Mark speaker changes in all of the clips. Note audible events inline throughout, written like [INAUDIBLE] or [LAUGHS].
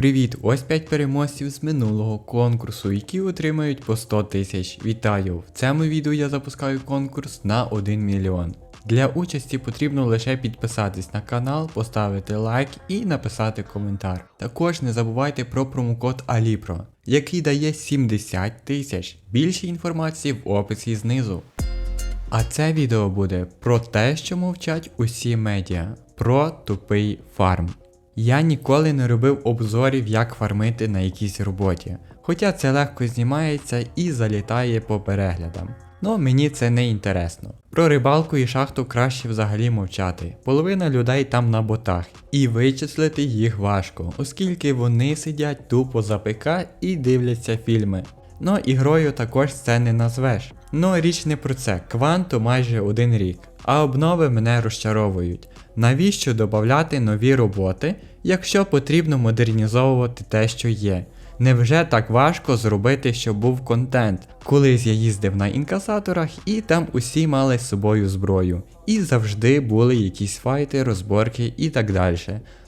Speaker 1: Привіт! Ось 5 переможців з минулого конкурсу, які отримають по 100 тисяч. Вітаю! В цьому відео я запускаю конкурс на 1 мільйон. Для участі потрібно лише підписатись на канал, поставити лайк і написати коментар. Також не забувайте про промокод Alipro, який дає 70 тисяч. Більше інформації в описі знизу. А це відео буде про те, що мовчать усі медіа, про тупий фарм. Я ніколи не робив обзорів, як фармити на якійсь роботі, хоча це легко знімається і залітає по переглядам. Ну мені це не інтересно. Про рибалку і шахту краще взагалі мовчати. Половина людей там на ботах, і вичислити їх важко, оскільки вони сидять тупо за ПК і дивляться фільми. Ну, ігрою також це не назвеш. Ну, річ не про це. Кванту майже один рік. А обнови мене розчаровують. Навіщо додати нові роботи, якщо потрібно модернізовувати те, що є? Невже так важко зробити, щоб був контент? Колись я їздив на інкасаторах і там усі мали з собою зброю. І завжди були якісь файти, розборки і так далі.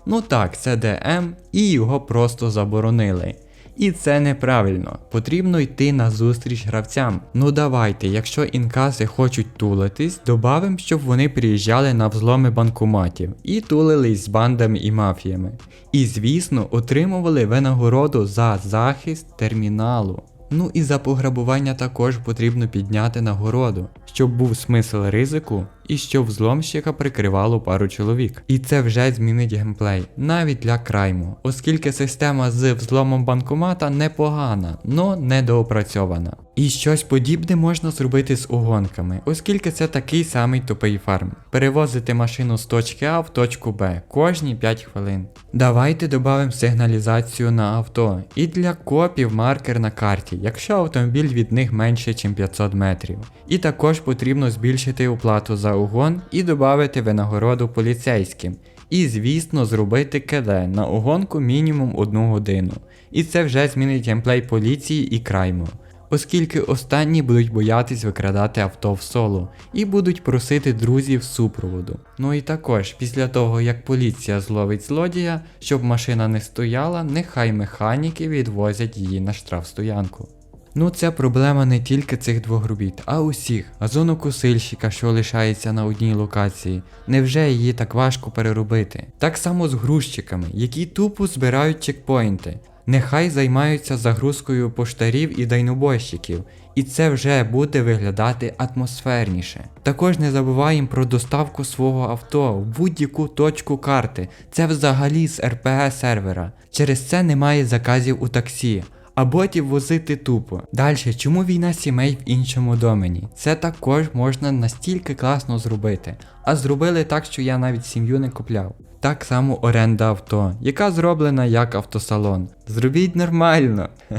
Speaker 1: Ну так, це ДМ, і його просто заборонили. І це неправильно. Потрібно йти на зустріч гравцям. Ну давайте, якщо інкаси хочуть тулитись, добавим, щоб вони приїжджали на взломи банкоматів і тулились з бандами і мафіями. І звісно, отримували винагороду за захист терміналу. Ну і за пограбування також потрібно підняти нагороду, щоб був смисл ризику і щоб взломщика прикривало пару чоловік. І це вже змінить геймплей, навіть для крайму, оскільки система з взломом банкомата непогана, но недоопрацьована. І щось подібне можна зробити з угонками, оскільки це такий самий тупий фарм. Перевозити машину з точки А в точку Б кожні 5 хвилин. Давайте додамо сигналізацію на авто і для копів маркер на карті, якщо автомобіль від них менше, ніж 500 метрів. І також потрібно збільшити оплату за угон і додати винагороду поліцейським. І, звісно, зробити КД на угонку мінімум 1 годину. І це вже змінить геймплей поліції і крайму. Оскільки останні будуть боятись викрадати авто в соло і будуть просити друзів супроводу. Ну і також, після того як поліція зловить злодія, щоб машина не стояла, нехай механіки відвозять її на штрафстоянку. Ну це проблема не тільки цих двох робіт, а усіх. Газонокосильщика, що лишається на одній локації. Невже її так важко переробити? Так само з грузчиками, які тупо збирають чекпоінти. Нехай займаються загрузкою поштарів і дайнобойщиків, і це вже буде виглядати атмосферніше. Також не забуваємо про доставку свого авто в будь-яку точку карти. Це взагалі з РПГ сервера. Через це немає заказів у таксі. А ботів возити тупо. Далі, чому війна сімей в іншому домені? Це також можна настільки класно зробити. А зробили так, що я навіть сім'ю не купляв. Так само оренда авто, яка зроблена як автосалон. Зробіть нормально. [LAUGHS]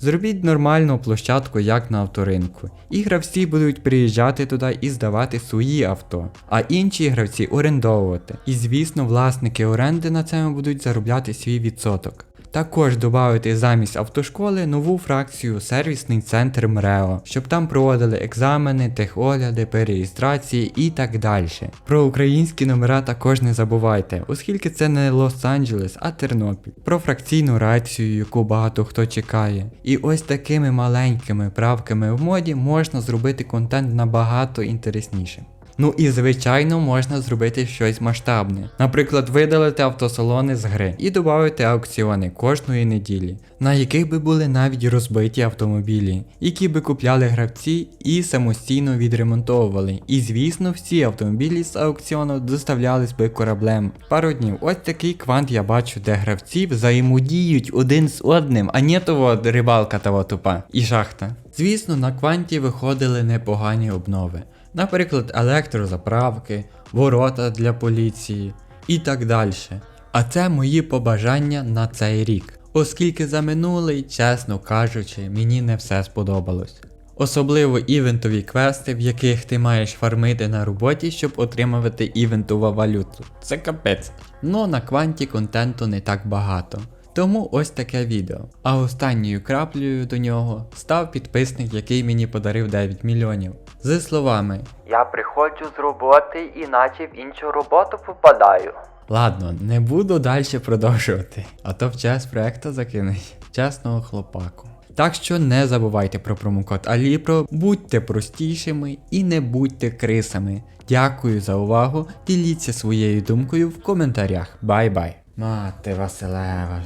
Speaker 1: Зробіть нормальну площадку, як на авторинку. І гравці будуть приїжджати туди і здавати свої авто, а інші гравці орендовувати. І звісно, власники оренди на цьому будуть заробляти свій відсоток. Також додати замість автошколи нову фракцію сервісний центр МРЕО, щоб там проводили екзамени, техогляди, перереєстрації і так далі. Про українські номера також не забувайте, оскільки це не Лос-Анджелес, а Тернопіль. Про фракційну рацію, яку багато хто чекає. І ось такими маленькими правками в моді можна зробити контент набагато інтереснішим. Ну і звичайно можна зробити щось масштабне. Наприклад, видалити автосалони з гри і додати аукціони кожної неділі, на яких би були навіть розбиті автомобілі, які би купляли гравці і самостійно відремонтовували. І звісно, всі автомобілі з аукціону доставлялись би кораблем. Пару днів. Ось такий квант я бачу, де гравці взаємодіють один з одним, а не того рибалка того тупа і шахта. Звісно, на кванті виходили непогані обнови. Наприклад, електрозаправки, ворота для поліції і так далі. А це мої побажання на цей рік, оскільки за минулий, чесно кажучи, мені не все сподобалось. Особливо івентові квести, в яких ти маєш фармити на роботі, щоб отримувати івентову валюту. Це капець. Ну на кванті контенту не так багато. Тому ось таке відео. А останньою краплею до нього став підписник, який мені подарив 9 мільйонів. З словами
Speaker 2: Я приходжу з роботи і наче в іншу роботу попадаю.
Speaker 1: Ладно, не буду далі продовжувати, а то в час проекту закинуть чесного хлопаку. Так що не забувайте про промокод Аліпро, будьте простішими і не будьте крисами. Дякую за увагу. Діліться своєю думкою в коментарях. Бай-бай. Мати Василева,